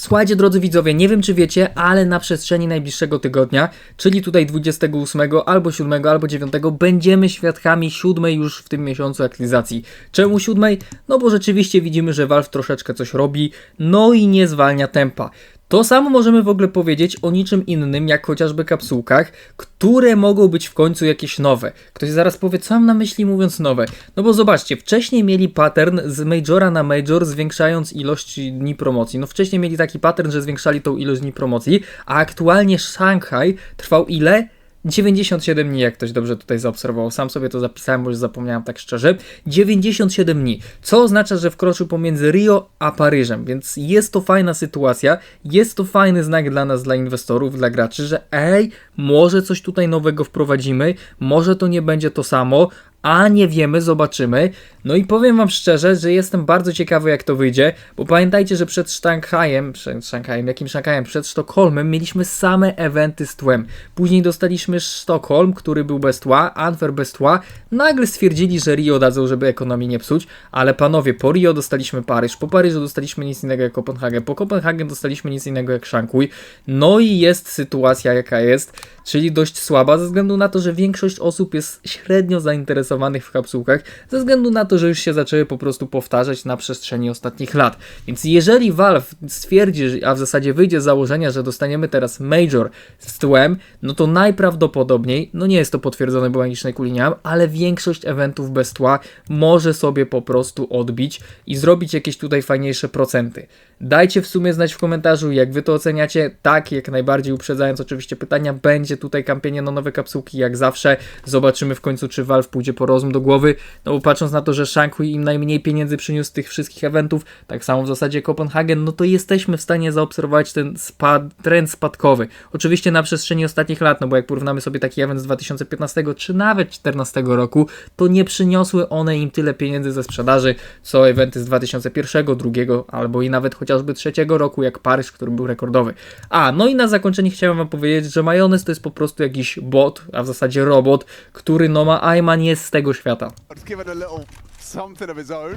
Słuchajcie, drodzy widzowie, nie wiem czy wiecie, ale na przestrzeni najbliższego tygodnia, czyli tutaj 28 albo 7 albo 9, będziemy świadkami siódmej już w tym miesiącu aktualizacji. Czemu siódmej? No bo rzeczywiście widzimy, że Valve troszeczkę coś robi, no i nie zwalnia tempa. To samo możemy w ogóle powiedzieć o niczym innym, jak chociażby kapsułkach, które mogą być w końcu jakieś nowe. Ktoś zaraz powie, co mam na myśli mówiąc nowe. No bo zobaczcie, wcześniej mieli pattern z majora na major, zwiększając ilość dni promocji. No wcześniej mieli taki pattern, że zwiększali tą ilość dni promocji, a aktualnie Shanghai trwał ile? 97 dni, jak ktoś dobrze tutaj zaobserwował. Sam sobie to zapisałem, bo już zapomniałem tak szczerze. 97 dni, co oznacza, że wkroczył pomiędzy Rio a Paryżem, więc jest to fajna sytuacja, jest to fajny znak dla nas, dla inwestorów, dla graczy, że ej, może coś tutaj nowego wprowadzimy, może to nie będzie to samo, a nie wiemy, zobaczymy. No i powiem Wam szczerze, że jestem bardzo ciekawy, jak to wyjdzie, bo pamiętajcie, że przed Szanghajem, przed Szanghajem, jakim Szanghajem, przed Sztokholmem mieliśmy same eventy z tłem. Później dostaliśmy Sztokholm, który był bez tła, Antwerp bez tła. Nagle stwierdzili, że Rio dadzą, żeby ekonomii nie psuć, ale panowie, po Rio dostaliśmy Paryż, po Paryżu dostaliśmy nic innego jak Kopenhagen, po Kopenhagen dostaliśmy nic innego jak Szankuj. No i jest sytuacja, jaka jest, czyli dość słaba, ze względu na to, że większość osób jest średnio w kapsułkach, ze względu na to, że już się zaczęły po prostu powtarzać na przestrzeni ostatnich lat. Więc jeżeli Valve stwierdzi, a w zasadzie wyjdzie z założenia, że dostaniemy teraz Major z tłem, no to najprawdopodobniej, no nie jest to potwierdzone, bo magicznej kuli nie mam, ale większość eventów bez tła może sobie po prostu odbić i zrobić jakieś tutaj fajniejsze procenty. Dajcie w sumie znać w komentarzu, jak wy to oceniacie. Tak, jak najbardziej uprzedzając oczywiście pytania, będzie tutaj kampienie na nowe kapsułki, jak zawsze. Zobaczymy w końcu, czy Valve pójdzie po do głowy. No bo patrząc na to, że Shankui im najmniej pieniędzy przyniósł z tych wszystkich eventów, tak samo w zasadzie Kopenhagen, no to jesteśmy w stanie zaobserwować ten spad, trend spadkowy. Oczywiście na przestrzeni ostatnich lat, no bo jak porównamy sobie taki event z 2015 czy nawet 2014 roku, to nie przyniosły one im tyle pieniędzy ze sprzedaży, co eventy z 2001, 2002 albo i nawet chociażby trzeciego roku, jak Paryż, który był rekordowy. A, no i na zakończenie chciałem wam powiedzieć, że Majonez to jest po prostu jakiś bot, a w zasadzie robot, który no ma Ayman jest z tego świata. Let's give it a little something of his own.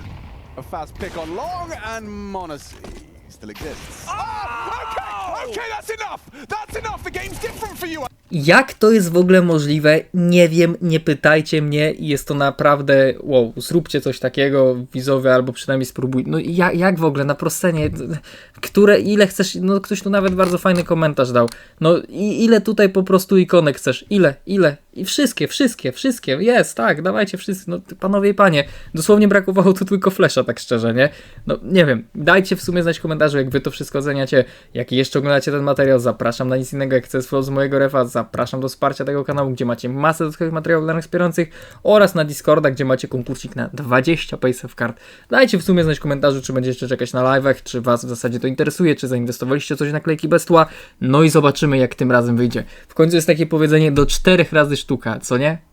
A fast pick on long and Monacy still exists. Oh! Okay, okay, that's enough. That's enough. The game's different for you. Jak to jest w ogóle możliwe? Nie wiem, nie pytajcie mnie. Jest to naprawdę, wow, zróbcie coś takiego, widzowie, albo przynajmniej spróbuj. No jak, jak w ogóle, na proscenie, które, ile chcesz, no ktoś tu nawet bardzo fajny komentarz dał. No i ile tutaj po prostu ikonek chcesz? Ile, ile? I wszystkie, wszystkie, wszystkie, jest, tak, dawajcie wszyscy, no panowie i panie. Dosłownie brakowało tu tylko flesza, tak szczerze, nie? No nie wiem, dajcie w sumie znać w komentarzu, jak wy to wszystko oceniacie, jak jeszcze oglądacie ten materiał, zapraszam na nic innego jak CS z mojego refa, zapraszam do wsparcia tego kanału, gdzie macie masę dodatkowych materiałów dla nas wspierających oraz na Discorda, gdzie macie konkursik na 20 paysafe card. Dajcie w sumie znać w komentarzu, czy będziecie czekać na live'ach, czy was w zasadzie to interesuje, czy zainwestowaliście coś na klejki bez tła, no i zobaczymy jak tym razem wyjdzie. W końcu jest takie powiedzenie do czterech razy sztuka, co nie?